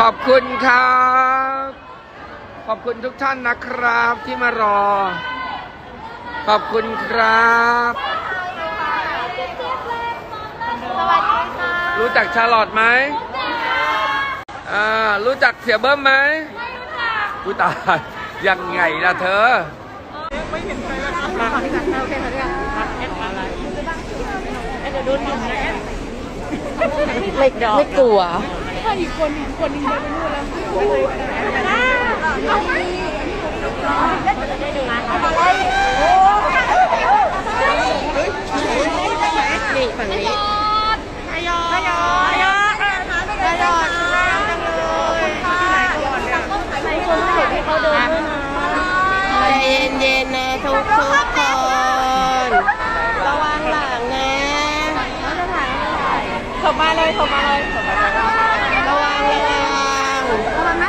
ขอบคุณครับ ขอบคุณทุกท่านนะครับที่มารอ ขอบคุณครับสวัสดีค่ะรู้จักชาลอตไหมอ่ารู้จักเสียเบิ้มไหมกูตายยังไงล่ะเธอไม่ไม่กลัว นี่ฝั่งนี้ใจเย็นๆนะทุกทุกๆคนระวังหลังนะถมมาเลยถมมาเลยระวังระวัง ระวังนะ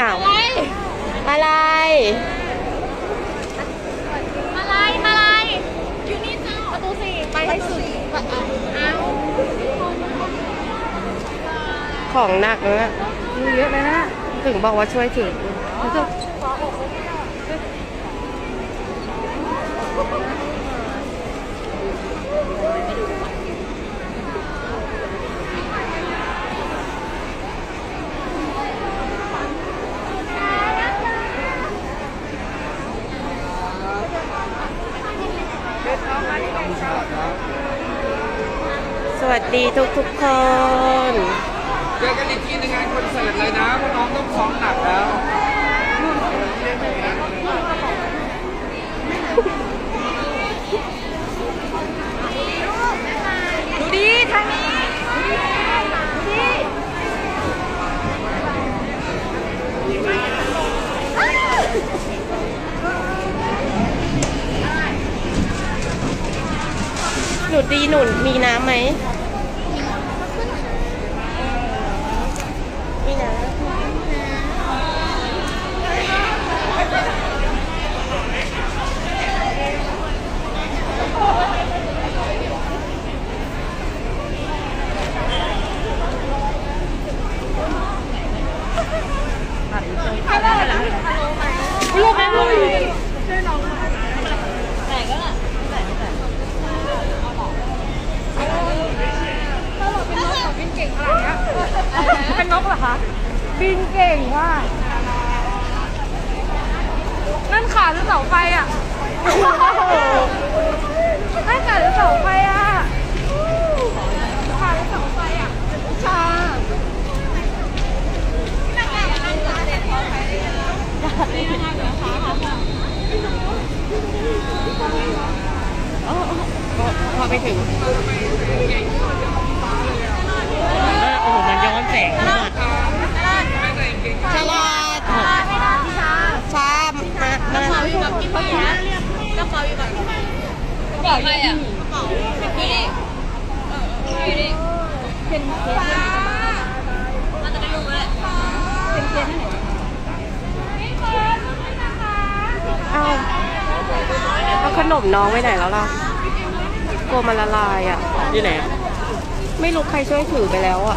อ้าวอะไรอะไรอะไรอยู่นี่จ้าประตูสี่ไปให้สุดเอาของหนักนะเยอะเลยนะ ถึงบอกว่าช่วยถือสวัสดีทุกทุกๆ คน เจอกันอีกทีในงานคอนเสิร์ตเลยนะเพราะน้องต้องซ้อมหนักแล้วดูดีทางนี้หนูดีหนุนมีน้ำไหมมีน้ำเป็นนกเหรอคะบินเก่งว่ะนั่นขาหรือเสาไฟอะนั่นขาหรือเสาไฟอะขาหรือเสาไฟอะชา พอไปถึง โอ้โห มันย้อนแสงมาก ฉลาดชามามา อยู่กับพี่พี่นะกระเป๋าอยู่กับพี่กระเป๋าใครอะกระเป๋าพี่นี่ออพี่นี่เป็นเค้กมันจะได้รู้เลยเป็นเค้กที่ไหนเอาเอาขนมน้องไว้ไหนแล้วล่ะกลัวมันละลายอะอยู่ไหนไม่รู้ใครช่วยถือไปแล้วอะ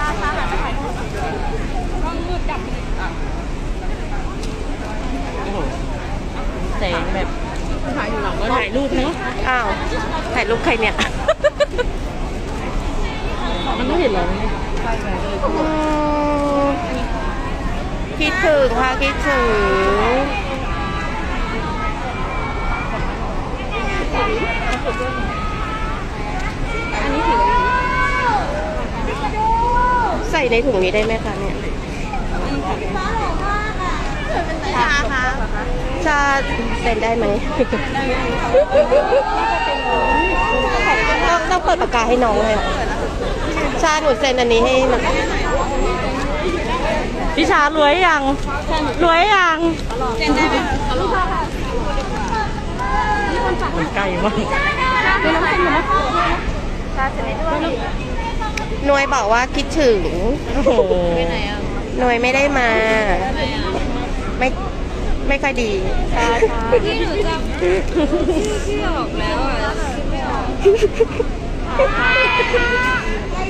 แสงแบบถ่ายอยู่หลังก็ถ่ายรูปเนาะอ้าว ถ่ายรูปใครเนี่ย มันไม่เห็นหรอกเนี่ยอืมคิดถึงค่ะคิดถึงใส่ในถุงนี้ได้ไหมคะเนี่ย ชาคะชาเซ็นได้ไหมต้องต้องเปิดปากกาให้น้องเลยอะชาหนูเซ็นอันนี้ให้หน่อยพี่ชารวยยังรวยยังมันใกล้มากหน่วยบอกว่าคิดถึงโอ้โห หน่วยไม่ได้มา ไม่ไม่ค่อยดีที่หนูจำที่ออกแล้วอะ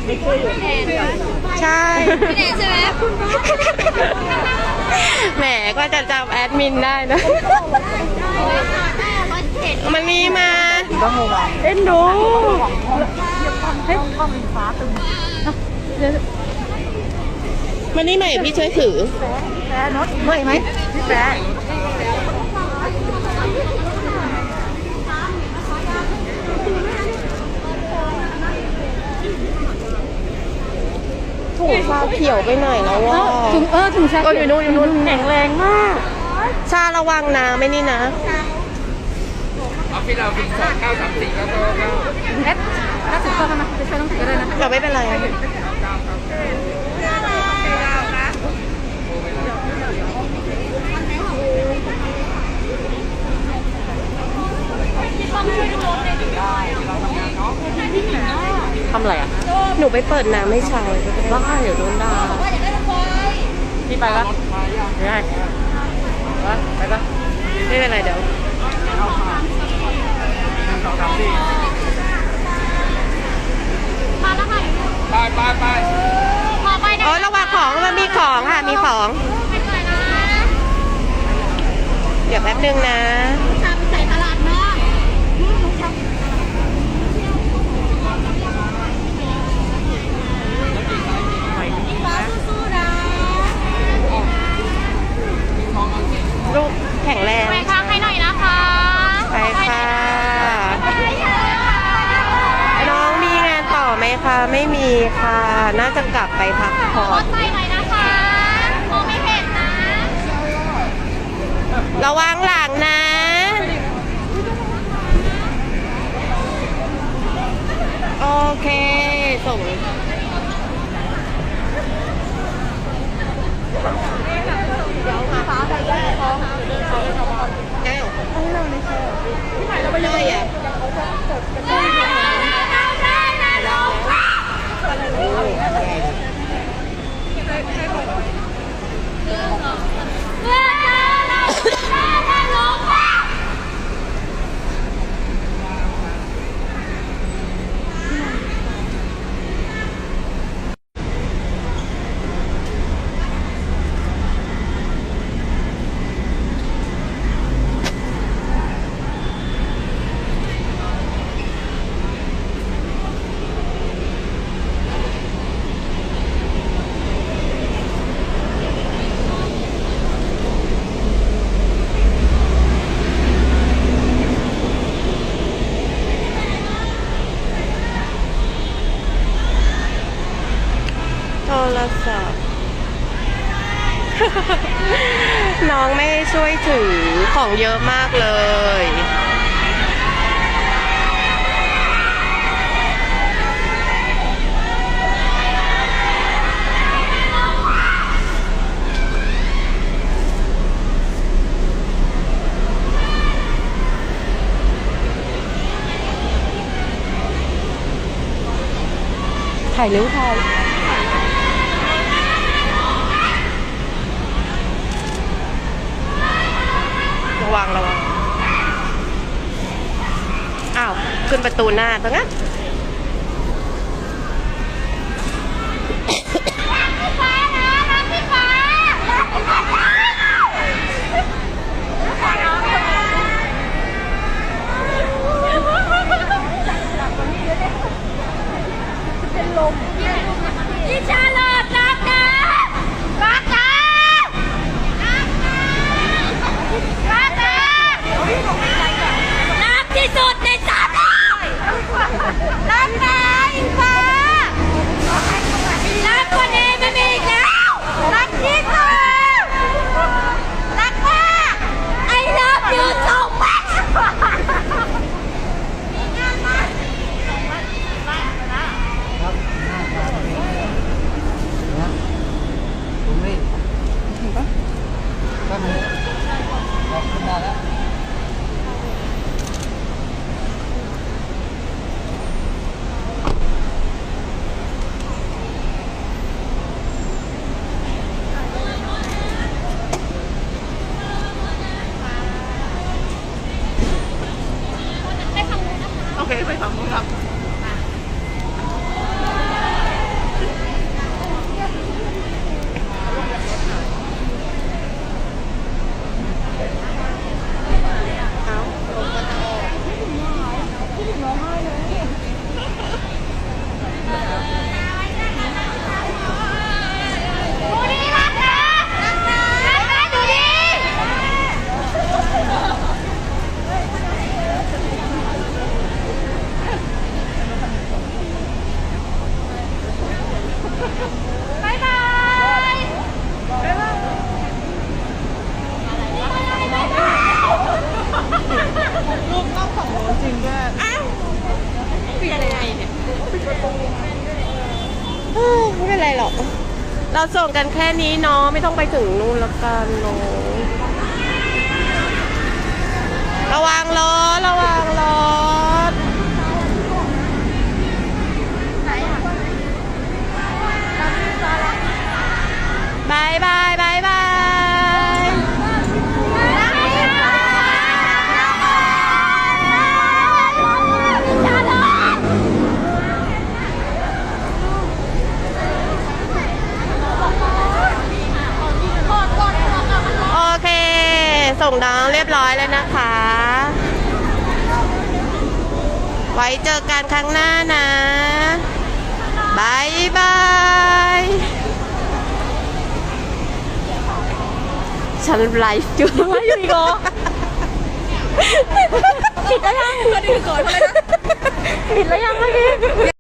พี่แนนใช่พี่แนนใช่ไหมแหมก็จะจำแอดมินได้นะมันมีมาเอ็นดูมันนี่หน่อยพี่ช่วยถือ ไม่ไหมแปะถุงชาเขียวไปหน่อยแล้วว่าถุงเออถุงชาเอออยู่นู้นอยู่นู้นแข็งแรงมาก ชาระวังนะไม่นี่นะออฟฟิศเราเป็นสองเก้าสามสี่เก้าเก้าเก้าเราไม่เป็นไร ทำอะไรอะ หนูไปเปิดน้ำให้ชายบ้าเดี๋ยวโดนด่าพี่ไปปะไม่ได้ไปไปปะไม่เป็นไรเดี๋ยวมาแล้วค่ะไปไปไปพอไปได้อ๋อระวังของมันมีของค่ะ มีของไปหน่อยนะเดี๋ยวแป๊บนึงนะ ชาไปใส่ตลาดนะพี่ฟ้าสู้ๆนะ ลูกแข็งแรง ไปค้างให้หน่อยนะคะ ไปค่ะ น้องมีงานต่อไหมคะ ไม่มีค่ะ น่าจะกลับไป พักผ่อขอนใส่หน่อยนะคะมองไม่เห็นนะ ระวังหลังนะโอเค ส่งอ้าวไม่ได้อะ โทรศัพท์ น้ องไม่ช่วยถือของเยอะมากเลย ถ่ายนิ้วถ่าย ระวังระวัง อ้าว ขึ้น ประตูหน้าตรงนั้นดิชาลอดรักนะ ไม่เป็นไรหรอก เราส่งกันแค่นี้เนาะไม่ต้องไปถึงนู่นละกันเนาะระวังล้อระวังล้อ ร้อยแล้วนะคะ ไว้เจอกันครั้งหน้านะบายบายฉันไลฟ์อยู่ไลฟ์อยู่อีกเหรอปิดแล้วยังก็ดีก่อนเลยนะปิดแล้วยังเมื่อกี้